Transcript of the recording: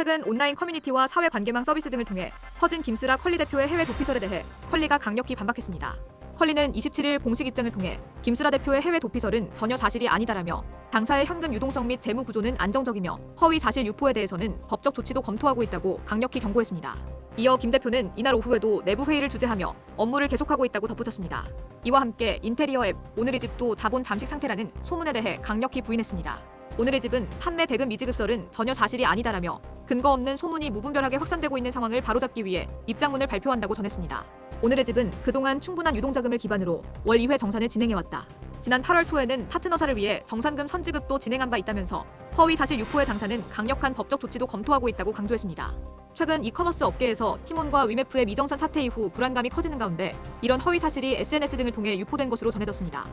최근 온라인 커뮤니티와 사회 관계망 서비스 등을 통해 퍼진 김스라 컬리 대표의 해외 도피설에 대해 컬리가 강력히 반박했습니다. 컬리는 27일 공식 입장을 통해 김스라 대표의 해외 도피설은 전혀 사실이 아니다라며 당사의 현금 유동성 및 재무 구조는 안정적이며 허위 사실 유포에 대해서는 법적 조치도 검토하고 있다고 강력히 경고했습니다. 이어 김 대표는 이날 오후에도 내부 회의를 주재하며 업무를 계속하고 있다고 덧붙였습니다. 이와 함께 인테리어 앱 오늘의 집도 자본 잠식 상태라는 소문에 대해 강력히 부인했습니다. 오늘의 집은 판매 대금 미지급설은 전혀 사실이 아니다라며 근거 없는 소문이 무분별하게 확산되고 있는 상황을 바로잡기 위해 입장문을 발표한다고 전했습니다. 오늘의 집은 그동안 충분한 유동자금을 기반으로 월 2회 정산을 진행해왔다. 지난 8월 초에는 파트너사를 위해 정산금 선지급도 진행한 바 있다면서 허위 사실 유포의 당사는 강력한 법적 조치도 검토하고 있다고 강조했습니다. 최근 이커머스 업계에서 티몬과 위메프의 미정산 사태 이후 불안감이 커지는 가운데 이런 허위 사실이 SNS 등을 통해 유포된 것으로 전해졌습니다.